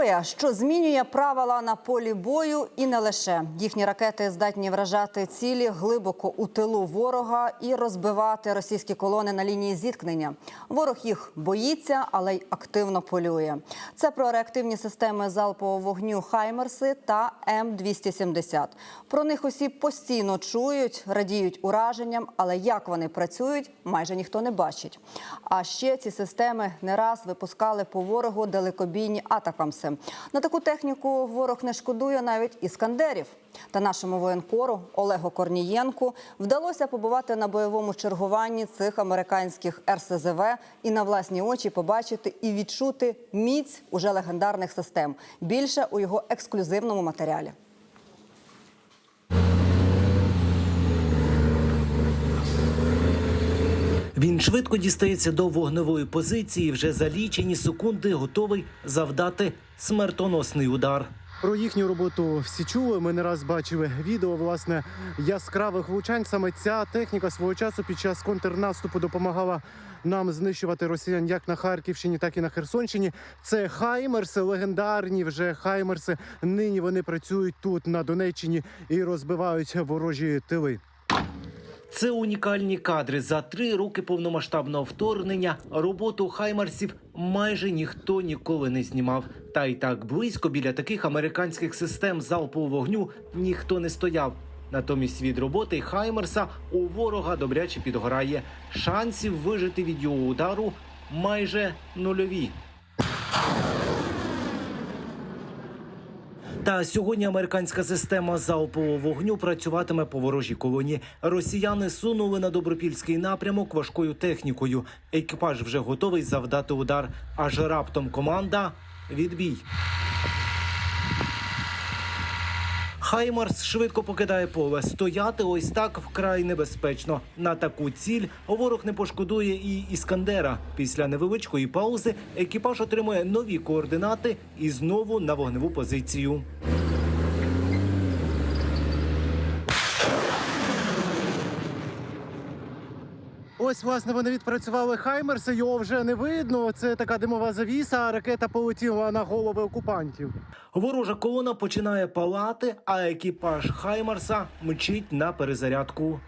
Зброя, що змінює правила на полі бою, і не лише їхні ракети здатні вражати цілі глибоко у тилу ворога і розбивати російські колони на лінії зіткнення. Ворог їх боїться, але й активно полює. Це про реактивні системи залпового вогню Хаймерси та М270. Про них усі постійно чують, радіють ураженням, але як вони працюють, майже ніхто не бачить. А ще ці системи не раз випускали по ворогу далекобійні атакамси. На таку техніку ворог не шкодує навіть іскандерів. Та нашому воєнкору Олегу Корнієнку вдалося побувати на бойовому чергуванні цих американських РСЗВ і на власні очі побачити і відчути міць уже легендарних систем. Більше у його ексклюзивному матеріалі. Він швидко дістається до вогневої позиції. Вже за лічені секунди готовий завдати смертоносний удар. Про їхню роботу всі чули. Ми не раз бачили відео власне яскравих влучань. Саме ця техніка свого часу під час контрнаступу допомагала нам знищувати росіян як на Харківщині, так і на Херсонщині. Це Хаймерси, легендарні вже Хаймерси. Нині вони працюють тут на Донеччині і розбивають ворожі тили. Це унікальні кадри за три роки повномасштабного вторгнення. Роботу хаймарсів майже ніхто ніколи не знімав. Та й так близько біля таких американських систем залпового вогню ніхто не стояв. Натомість від роботи Хаймерса у ворога добряче підгорає. Шансів вижити від його удару майже нульові. Та сьогодні американська система залпового вогню працюватиме по ворожій колоні. Росіяни сунули на добропільський напрямок важкою технікою. Екіпаж вже готовий завдати удар. Аж раптом команда відбій. Хаймарс швидко покидає поле. Стояти ось так вкрай небезпечно. На таку ціль ворог не пошкодує і іскандера. Після невеличкої паузи екіпаж отримує нові координати і знову на вогневу позицію. Ось, власне, вони відпрацювали Хаймерси. Його вже не видно. Це така димова завіса. а Ракета полетіла на голови окупантів. Ворожа колона починає палати, а екіпаж Хаймерса мчить на перезарядку.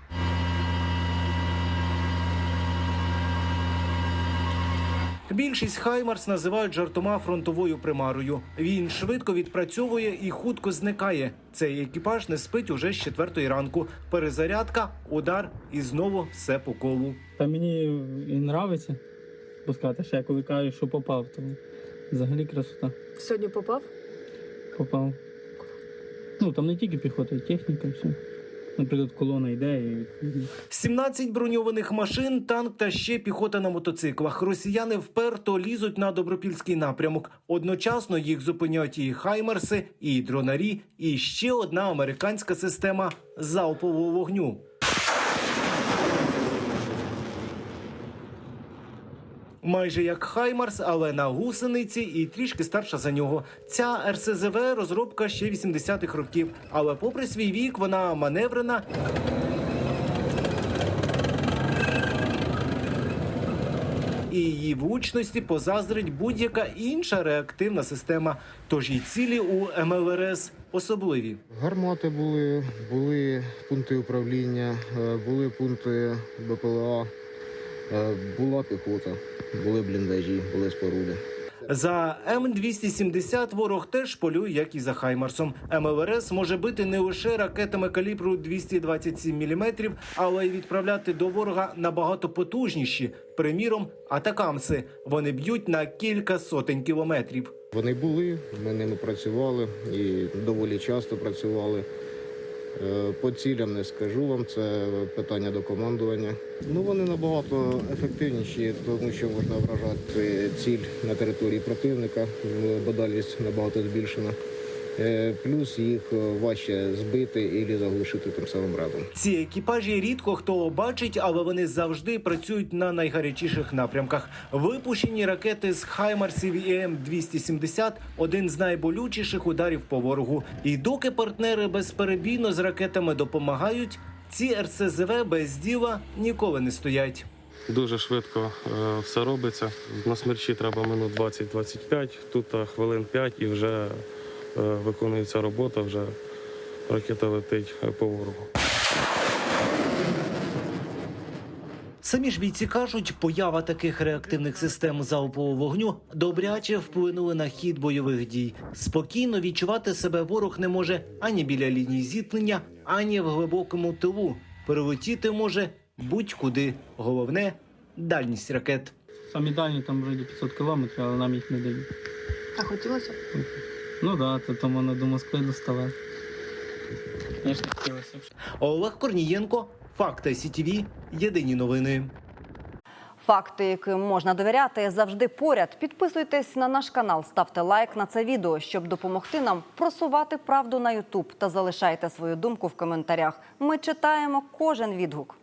Більшість Хаймарс називають жартома фронтовою примарою. Він швидко відпрацьовує і хутко зникає. Цей екіпаж не спить уже з четвертої ранку. Перезарядка, удар і знову все по колу. Та мені і нравиться пускати, ще я коли кажу, що попав, то взагалі красота. Сьогодні попав? Попав. Ну там не тільки піхота, і техніка, все. Наприклад, колона йде і 17 броньованих машин, танк та ще піхота на мотоциклах. Росіяни вперто лізуть на добропільський напрямок. Одночасно їх зупиняють і хаймерси, і дронарі, і ще одна американська система залпового вогню. Майже як Хаймарс, але на гусениці і трішки старша за нього. Ця РСЗВ розробка ще 80-х років. Але попри свій вік, вона маневрена і її влучності позаздрить будь-яка інша реактивна система. Тож і цілі у МЛРС особливі. Гармати були, були пункти управління, е, були пункти БПЛА, була піхота, були бліндажі, були споруди. За М270 ворог теж полює, як і за Хаймарсом. МЛРС може бити не лише ракетами калібру 227 мм, але й відправляти до ворога набагато потужніші. Приміром, атакамси. Вони б'ють на кілька сотень кілометрів. Вони були, ми ними працювали і доволі часто працювали. Е, По цілям не скажу вам, це питання до командування. Ну вони набагато ефективніші, тому що можна вражати ціль на території противника, Бодальність бо дальність набагато збільшена. Е, Плюс їх е, важче збити і заглушити тим самим разом. Ці екіпажі рідко хто бачить, але вони завжди працюють на найгарячіших напрямках. Випущені ракети з Хаймарсів і М270 – один з найболючіших ударів по ворогу. І доки партнери безперебійно з ракетами допомагають. Ці РСЗВ без діла ніколи не стоять. Дуже швидко е, все робиться. На смерчі треба минут 20-25, тут хвилин 5 і вже виконується робота, вже ракета летить е, по ворогу. Самі ж бійці кажуть, поява таких реактивних систем залпового вогню добряче вплинули на хід бойових дій. Спокійно відчувати себе ворог не може ані біля лінії зіткнення, ані в глибокому тилу. Перелетіти може будь-куди. Головне дальність ракет. Самі дальні там вроді 500 кілометрів, але нам їх не дають. А хотілося? б? Ну да, то там вона до Москви доставати. Звісно, хотілося. Олег Корнієнко, Факти СІТІВІ, Єдині новини. Факти, яким можна довіряти, завжди поряд. Підписуйтесь на наш канал, ставте лайк на це відео, щоб допомогти нам просувати правду на Ютуб та залишайте свою думку в коментарях. Ми читаємо кожен відгук.